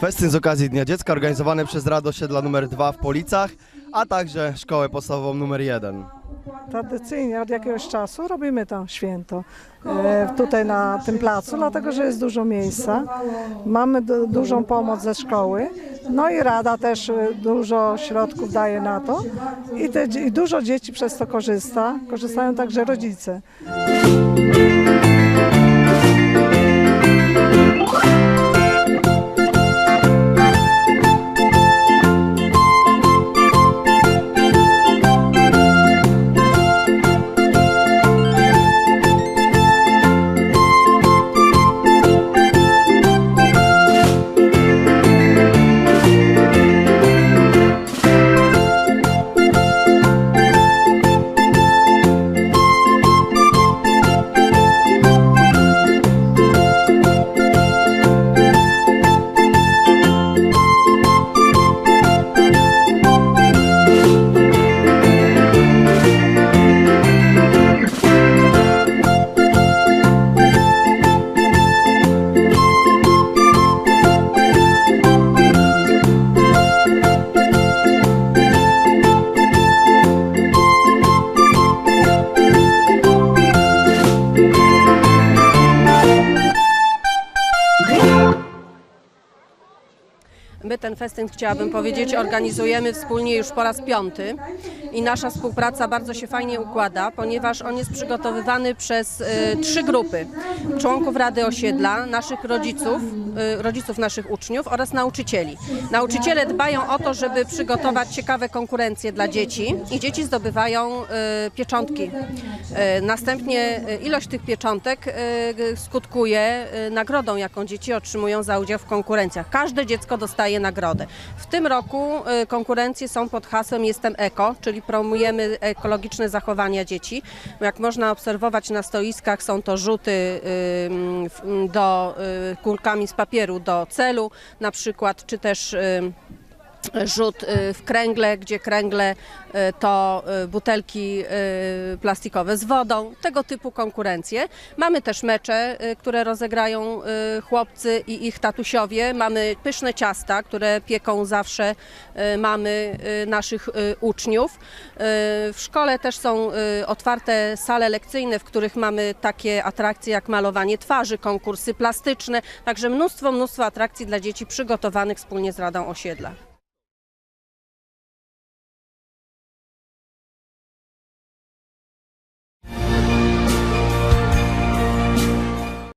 Festyn z okazji Dnia Dziecka organizowany przez Radę Osiedla nr 2 w Policach, a także Szkołę Podstawową nr 1. Tradycyjnie od jakiegoś czasu robimy to święto e, tutaj na tym placu, dlatego że jest dużo miejsca. Mamy du- dużą pomoc ze szkoły, no i Rada też e, dużo środków daje na to i, te, i dużo dzieci przez to korzysta. Korzystają także rodzice. Ten festyn, chciałabym powiedzieć, organizujemy wspólnie już po raz piąty i nasza współpraca bardzo się fajnie układa, ponieważ on jest przygotowywany przez e, trzy grupy członków Rady Osiedla, naszych rodziców, e, rodziców naszych uczniów oraz nauczycieli. Nauczyciele dbają o to, żeby przygotować ciekawe konkurencje dla dzieci i dzieci zdobywają e, pieczątki. E, następnie e, ilość tych pieczątek g- skutkuje e, nagrodą, jaką dzieci otrzymują za udział w konkurencjach. Każde dziecko dostaje nagrodę. W tym roku e, konkurencje są pod hasłem Jestem Eko, czyli promujemy ekologiczne zachowania dzieci. Jak można obserwować na stoiskach, są to rzuty y, w- do y, kulkami z papieru do celu, na przykład, czy też y, rzut y, w kręgle, gdzie kręgle y, to y, butelki plastikowe z wodą, tego typu konkurencje. Mamy też mecze, które rozegrają chłopcy i ich tatusiowie. Mamy pyszne ciasta, które pieką zawsze mamy naszych uczniów. W szkole też są otwarte sale lekcyjne, w których mamy takie atrakcje jak malowanie twarzy, konkursy plastyczne, także mnóstwo, mnóstwo atrakcji dla dzieci przygotowanych wspólnie z Radą Osiedla.